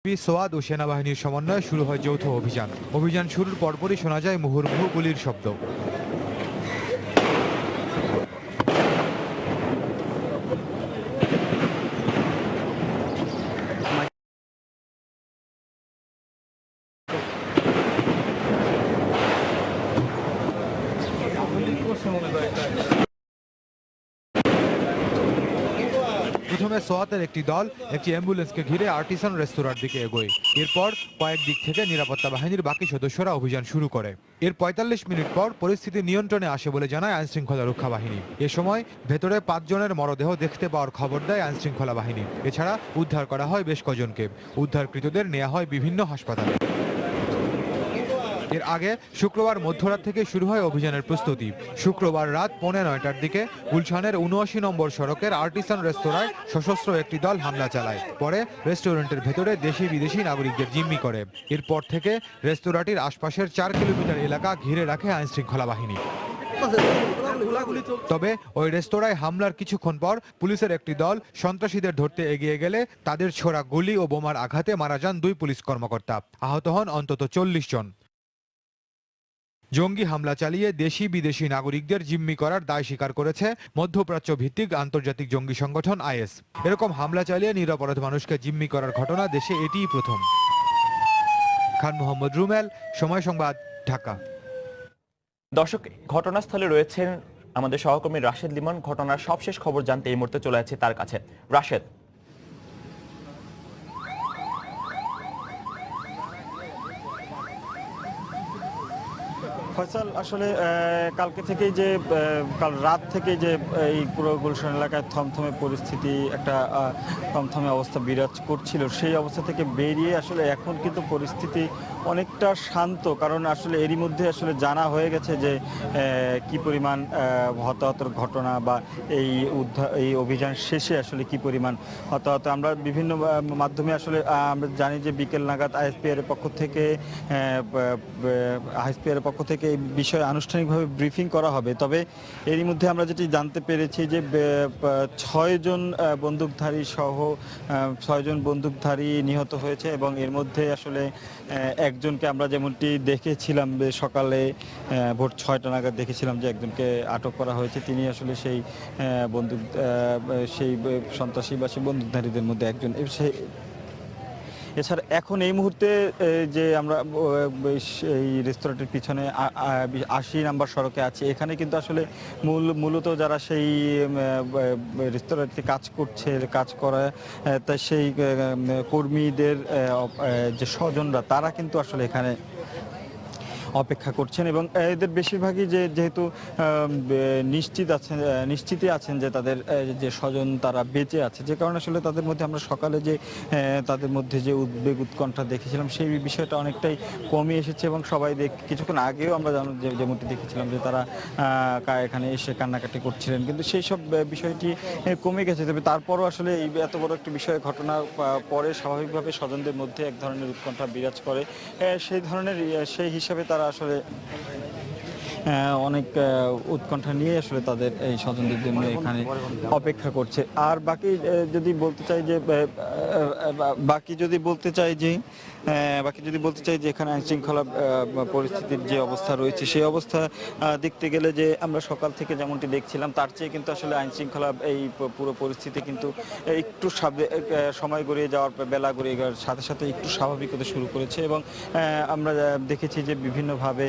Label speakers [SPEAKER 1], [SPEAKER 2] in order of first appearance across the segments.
[SPEAKER 1] সোয়াদ ও সেনাবাহিনীর সমন্বয়ে শুরু হয় যৌথ অভিযান। অভিযান শুরুর পরপরই শোনা যায় মুহুর্মুহু গুলির শব্দ। প্রথমে সোয়াতের একটি দল একটি অ্যাম্বুলেন্সকে ঘিরে আর্টিসান রেস্তোরাঁর দিকে এগোয়। এরপর কয়েক দিক থেকে নিরাপত্তা বাহিনীর বাকি সদস্যরা অভিযান শুরু করে। এর পঁয়তাল্লিশ মিনিট পর পরিস্থিতি নিয়ন্ত্রণে আসে বলে জানায় আইনশৃঙ্খলা রক্ষা বাহিনী। এ সময় ভেতরে পাঁচজনের মরদেহ দেখতে পাওয়ার খবর দেয় আইনশৃঙ্খলা বাহিনী। এছাড়া উদ্ধার করা হয় বেশ কজনকে। উদ্ধারকৃতদের নেওয়া হয় বিভিন্ন হাসপাতালে। এর আগে শুক্রবার মধ্যরাত থেকে শুরু হয় অভিযানের প্রস্তুতি। শুক্রবার রাত পৌনে নয়টার দিকে গুলশানের উনআশি নম্বর সড়কের আর্টিসান রেস্তোরাঁয় সশস্ত্র একটি দল হামলা চালায়। পরে রেস্টুরেন্টের ভেতরে দেশি বিদেশি নাগরিকদের জিম্মি করে। এরপর থেকে রেস্তোরাঁটির আশপাশের চার কিলোমিটার এলাকা ঘিরে রাখে আইনশৃঙ্খলা বাহিনী। তবে ওই রেস্তোরাঁয় হামলার কিছুক্ষণ পর পুলিশের একটি দল সন্ত্রাসীদের ধরতে এগিয়ে গেলে তাদের ছোড়া গুলি ও বোমার আঘাতে মারা যান দুই পুলিশ কর্মকর্তা। আহত হন অন্তত চল্লিশ জন। জঙ্গি হামলা চালিয়ে দেশি বিদেশি নাগরিকদের জিম্মি করার দায় স্বীকার করেছে মধ্যপ্রাচ্য ভিত্তিক আন্তর্জাতিক জঙ্গি সংগঠন আইএস। এরকম হামলা চালিয়ে নিরাপরাধ মানুষকে জিম্মি করার ঘটনা দেশে এটিই প্রথম। খান মোহাম্মদ রুমেল, সময় সংবাদ, ঢাকা।
[SPEAKER 2] দর্শক, ঘটনাস্থলে রয়েছেন আমাদের সহকর্মী রাশেদ লিমন। ঘটনার সবশেষ খবর জানতে এই মুহূর্তে চলে যাচ্ছে তার কাছে। রাশেদ
[SPEAKER 3] ফয়সাল, আসলে কালকে থেকেই যে কাল রাত থেকে যে, এই পুরো গুলশান এলাকায় থমথমে পরিস্থিতি, একটা থমথমে অবস্থা বিরাজ করছিল। সেই অবস্থা থেকে বেরিয়ে আসলে এখন কিন্তু পরিস্থিতি অনেকটা শান্ত। কারণ আসলে এরই মধ্যে আসলে জানা হয়ে গেছে যে কি পরিমাণ হতাহতর ঘটনা বা এই উদ্ধার, এই অভিযান শেষে আসলে কি পরিমাণ হতাহত। আমরা বিভিন্ন মাধ্যমে আসলে আমরা জানি যে বিকেল নাগাদ আইএসপিআর পক্ষ থেকে আইএসপিআর পক্ষ থেকে এই বিষয়ে আনুষ্ঠানিকভাবে ব্রিফিং করা হবে। তবে এরই মধ্যে আমরা যেটি জানতে পেরেছি যে ছয়জন বন্দুকধারী সহ ছয়জন বন্দুকধারী নিহত হয়েছে এবং এর মধ্যে আসলে একজনকে আমরা যেমনটি দেখেছিলাম সকালে ভোর ছয়টা নাগাদ দেখেছিলাম যে একজনকে আটক করা হয়েছে। তিনি আসলে সেই বন্দুক সেই সন্ত্রাসী বা সেই বন্দুকধারীদের মধ্যে একজন। এ- সে এছাড়া এখন এই মুহূর্তে যে আমরা এই রেস্তোরাঁটির পিছনে আশি নাম্বার সড়কে আছি, এখানে কিন্তু আসলে মূল, মূলত যারা সেই রেস্তোরাঁটিতে কাজ করছে, কাজ করা তা সেই কর্মীদের যে স্বজনরা, তারা কিন্তু আসলে এখানে অপেক্ষা করছেন এবং এদের বেশিরভাগই যে, যেহেতু নিশ্চিত আছেন নিশ্চিতই আছেন যে তাদের যে স্বজন তারা বেঁচে আছে। যে কারণে আসলে তাদের মধ্যে আমরা সকালে যে তাদের মধ্যে যে উদ্বেগ, উৎকণ্ঠা দেখেছিলাম, সেই বিষয়টা অনেকটাই কমে এসেছে এবং সবাই দেখ, কিছুক্ষণ আগেও আমরা যেমনটি দেখেছিলাম যে তারা এখানে এসে কান্নাকাটি করছিলেন। কিন্তু সেই সব বিষয়টি কমে গেছে। তবে তারপরও আসলে এই এত বড় একটি বিষয়, ঘটনা পরে স্বাভাবিকভাবে স্বজনদের মধ্যে এক ধরনের উৎকণ্ঠা বিরাজ করে। সেই ধরনের সেই হিসাবে তারা আসলে আহ, অনেক উৎকণ্ঠা নিয়ে আসলে তাদের এই স্বজনদের জন্য এখানে অপেক্ষা করছে। আর বাকি যদি বলতে চাই যে বাকি যদি বলতে চাই যে বাকি যদি বলতে চাই যে, এখানে আইন শৃঙ্খলা পরিস্থিতির যে অবস্থা রয়েছে, সেই অবস্থা দেখতে গেলে যে, আমরা সকাল থেকে যেমনটি দেখছিলাম, তার চেয়ে কিন্তু আসলে আইন শৃঙ্খলা এই পুরো পরিস্থিতি কিন্তু একটু সময় গড়িয়ে যাওয়ার বেলা গড়িয়ে যাওয়ার সাথে সাথে একটু স্বাভাবিক হতে শুরু করেছে এবং আমরা দেখেছি যে, বিভিন্নভাবে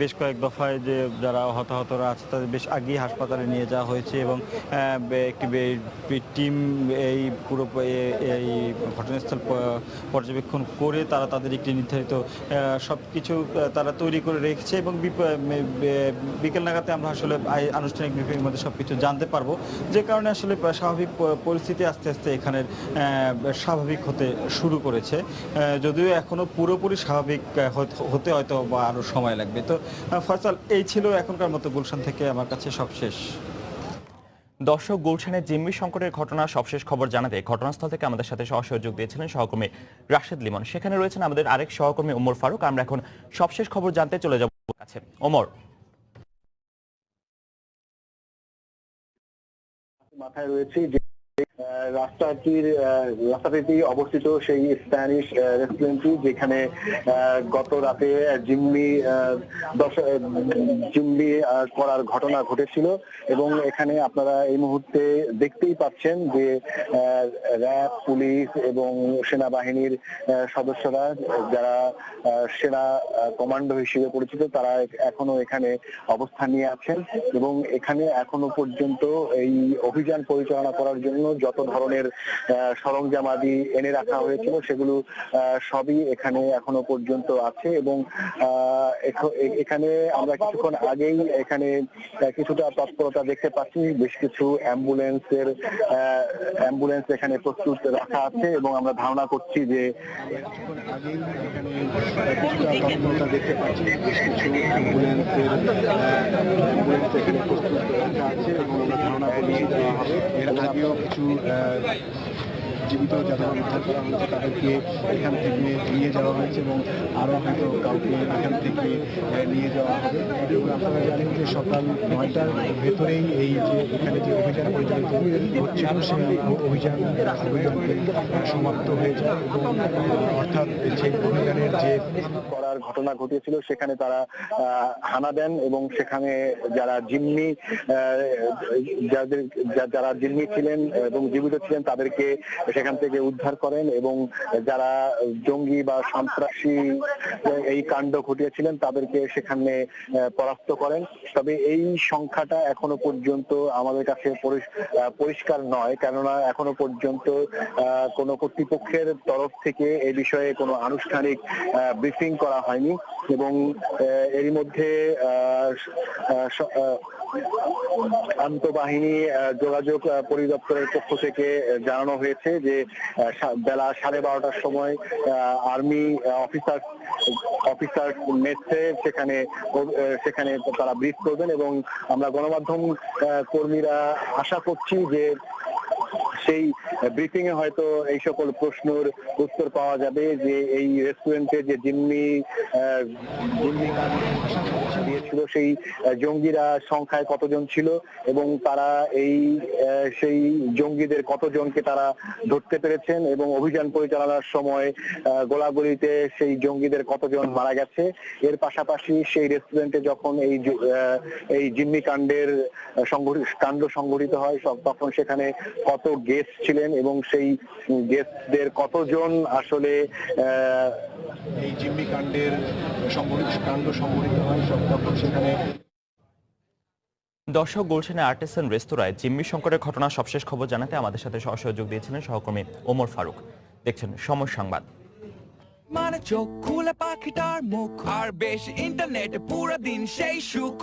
[SPEAKER 3] বেশ কয়েক দফায় যে যারা হতাহতরা আছে, তাদের বেশ আগেই হাসপাতালে নিয়ে যাওয়া হয়েছে এবং একটি টিম এই পুরো এই ঘটনাস্থল পর্যবেক্ষণ করে তারা তাদের একটি নির্ধারিত সব কিছু তারা তৈরি করে রেখেছে এবং বিকেল নাগাতে আমরা আসলে আনুষ্ঠানিক ব্রিফিংয়ের মধ্যে সব কিছু জানতে পারব। যে কারণে আসলে স্বাভাবিক পরিস্থিতি আস্তে আস্তে এখানের স্বাভাবিক হতে শুরু করেছে। যদিও এখনও পুরোপুরি স্বাভাবিক হতে- হয়তো বা আরও সময় লাগবে। তো ফয়সাল এই ছিল এখনকার মতো গুলশান থেকে আমার কাছে সব শেষ।
[SPEAKER 2] দর্শক গুলশানের জিম্মি সংকটের ঘটনার সবশেষ খবর জানাতে ঘটনাস্থল থেকে আমাদের সাথে সহযোগ দিয়েছিলেন সহকর্মী রাশেদ লিমন। সেখানে রয়েছেন আমাদের আরেক সহকর্মী ওমর ফারুক। আমরা এখন সবশেষ খবর জানতে চলে যাব কাছে। ওমর।
[SPEAKER 4] মাথায় রয়েছে যে রাস্তাটির রাস্তাটিতে অবস্থিত সেই স্প্যানিশ রেস্টুরেন্টটি যেখানে গত রাতে জিম্মি জিম্মি করার ঘটনা ঘটেছিল এবং এখানে আপনারা এই মুহূর্তে দেখতেই পাচ্ছেন যে র্যাব, পুলিশ এবং সেনাবাহিনীর সদস্যরা যারা সেনা কমান্ডো হিসেবে পরিচিত তারা এখনও এখানে অবস্থান নিয়ে আছেন এবং এখানে এখনও পর্যন্ত এই অভিযান পরিচালনা করার জন্য যত ধরনের আহ, সরঞ্জামাদি এনে রাখা হয়েছিল সেগুলো সবই এখানে এখনও পর্যন্ত আছে এবং এখানে আমরা কিছুক্ষণ আগেই এখানে কিছুটা তৎপরতা দেখতে পাচ্ছি। বেশ কিছু অ্যাম্বুলেন্সের অ্যাম্বুলেন্স এখানে প্রস্তুত রাখা আছে এবং আমরা ধারণা করছি যে দেখতে পাচ্ছি। বেশ কিছু অ্যাম্বুলেন্সের অ্যাম্বুলেন্স এখানে প্রস্তুত রাখা আছে এবং করছি দেওয়া হবে। এর আগেও কিছু জীবিত যারা উদ্ধার করা হয়েছে। তাদেরকে এখান থেকে নিয়ে যাওয়া হয়েছে এবং আরও হয়তো কাউকে এখান থেকে নিয়ে যাওয়া হবে। এবং আপনারা জানেন যে সকাল নয়টার ভেতরেই এই যে এখানে যে অভিযান পরিচালিত হচ্ছিল সেই অভিযান সমাপ্ত হয়ে যায় অর্থাৎ সেই অভিযানের যে করার ঘটনা ঘটিয়েছিল, সেখানে তারা হানা দেন এবং সেখানে যারা জিম্মি যাদের যারা জিম্মি ছিলেন এবং জীবিত ছিলেন, তাদেরকে সেখান থেকে উদ্ধার করেন এবং যারা জঙ্গি বা সন্ত্রাসী এই কাণ্ড ঘটিয়েছিলেন, তাদেরকে সেখানে পরাস্ত করেন। তবে এই সংখ্যাটা এখনও পর্যন্ত আমাদের কাছে পরিষ্কার নয়। কেননা এখনও পর্যন্ত কোনো কর্তৃপক্ষের তরফ থেকে এই বিষয়ে কোনো আনুষ্ঠানিক ব্রিফিং করা হয়নি এবং এরই মধ্যে আন্তঃবাহিনী যোগাযোগ পরিদপ্তরের পক্ষ থেকে জানানো হয়েছে যে বেলা সাড়ে বারোটার সময় আর্মি অফিসার অফিসার নেতৃত্বে সেখানে সেখানে তারা ব্রিফ করবেন এবং আমরা গণমাধ্যম কর্মীরা আশা করছি যে সেই ব্রিফিং এ হয়তো এই সকল প্রশ্নের উত্তর পাওয়া যাবে যে এই রেস্টুরেন্টে যে জিম্মি জিম্মি দিয়েছিল সেই জঙ্গিরা সংখ্যায় কতজন ছিল এবং তারা এই সেই জঙ্গিদের কতজনকে তারা ধরতে পেরেছেন এবং অভিযান পরিচালনার সময় গোলাগুলিতে সেই জঙ্গিদের কতজন মারা গেছে। এর পাশাপাশি সেই রেস্টুরেন্টে যখন এই এই জিম্মি কাণ্ডের কাণ্ড সংঘটিত হয় তখন সেখানে কত গেস্ট ছিলেন এবং সেই গেস্টদের কতজন আসলে এই জিম্মি কাণ্ডের সংঘটিত, কাণ্ড সংঘটিত হয় তখন সেখানে
[SPEAKER 2] দর্শক গুলশানে আর্টিসান রেস্তোরাঁয় জিম্মি সংকটের ঘটনা সবশেষ খবর জানাতে আমাদের সাথে সহযোগ দিয়েছিলেন সহকর্মী ওমর ফারুক। দেখছেন সময় সংবাদ।
[SPEAKER 5] মানে চোখ খুলে পাখিটার মুখ আর বেশ ইন্টারনেটে পুরো দিন সেই সুখ।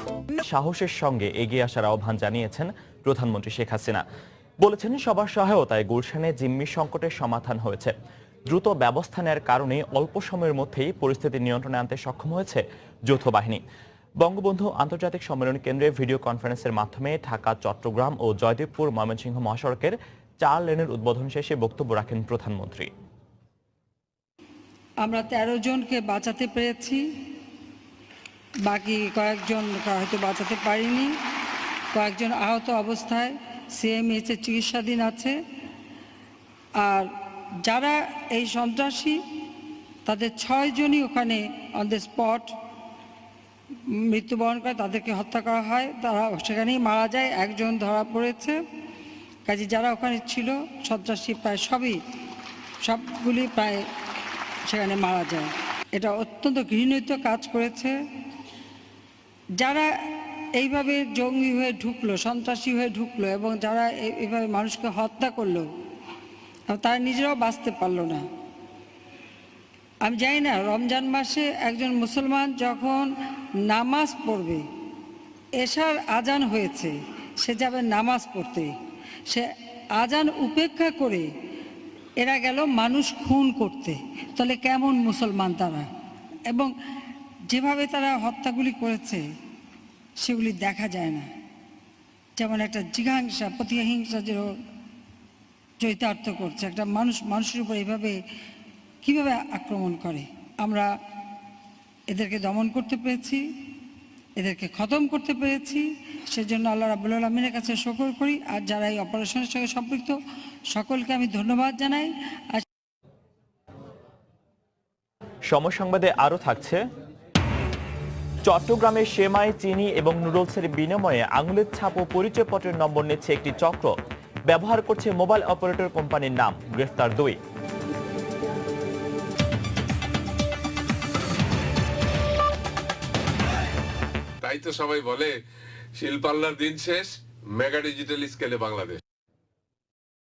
[SPEAKER 2] সাহসের সঙ্গে এগিয়ে আসার আহ্বান জানিয়েছেন প্রধানমন্ত্রী শেখ হাসিনা। বলেছেন সবার সহায়তায় গুলশানে জিম্মি সংকটের সমাধান হয়েছে। দ্রুত ব্যবস্থা নেওয়ার কারণে অল্প সময়ের মধ্যেই পরিস্থিতি নিয়ন্ত্রণে আনতে সক্ষম হয়েছে যৌথ বাহিনী। বঙ্গবন্ধু আন্তর্জাতিক সম্মেলন কেন্দ্রে ভিডিও কনফারেন্সের মাধ্যমে ঢাকা, চট্টগ্রাম ও জয়দেবপুর ময়মনসিংহ মহাসড়কের চার লেনের উদ্বোধন শেষে বক্তব্য রাখেন প্রধানমন্ত্রী।
[SPEAKER 6] আমরা তেরো জনকে বাঁচাতে পেরেছি। বাকি কয়েকজন হয়তো বাঁচাতে পারিনি। কয়েকজন আহত অবস্থায় সিএমএইচের চিকিৎসাধীন আছে। আর যারা এই সন্ত্রাসী, তাদের ছয়জনই ওখানে অন দ্য স্পট মৃত্যুবরণ করে তাদেরকে হত্যা করা হয়। তারা সেখানেই মারা যায়। একজন ধরা পড়েছে। কাজে যারা ওখানে ছিল, সন্ত্রাসী প্রায় সবই, সবগুলি প্রায় সেখানে মারা যায়। এটা অত্যন্ত ঘৃণিত কাজ করেছে। যারা এইভাবে জঙ্গি হয়ে ঢুকলো, সন্ত্রাসী হয়ে ঢুকলো এবং যারা এইভাবে মানুষকে হত্যা করল, তারা নিজেরাও বাঁচতে পারল না। আমি জানি না, রমজান মাসে একজন মুসলমান যখন নামাজ পড়বে, এশার আজান হয়েছে, সে যাবে নামাজ পড়তে। সে আজান উপেক্ষা করে এরা গেল মানুষ খুন করতে। তাহলে কেমন মুসলমান তারা? এবং যেভাবে তারা হত্যাগুলি করেছে, সেগুলি দেখা যায় না। যেমন একটা জিঘাংসা, প্রতিহিংসা যে চৈতার্থ করছে, একটা মানুষ, মানুষের উপর এইভাবে কীভাবে আক্রমণ করে? আমরা এদেরকে দমন করতে পেরেছি, এদেরকে খতম করতে পেরেছি। সেজন্য আল্লাহ রাবুল আলমিনের কাছে শকর করি। আর যারা এই অপারেশনের সঙ্গে সম্পৃক্ত, সকলকে আমি ধন্যবাদ জানাই। আর
[SPEAKER 2] সময় সংবাদে আরও থাকছে। চট্টগ্রামে সেমাই, চিনি এবং নুডলসের বিনিময়ে আঙুলের ছাপ ও পরিচয়পত্রের নম্বর নিচ্ছে একটি চক্র। ব্যবহার করছে মোবাইল অপারেটর কোম্পানির নাম, গ্রেফতার দুই।
[SPEAKER 7] তো সবাই বলে শিল্পাল্লার দিন শেষ মেগা ডিজিটাল স্কেলে বাংলাদেশ।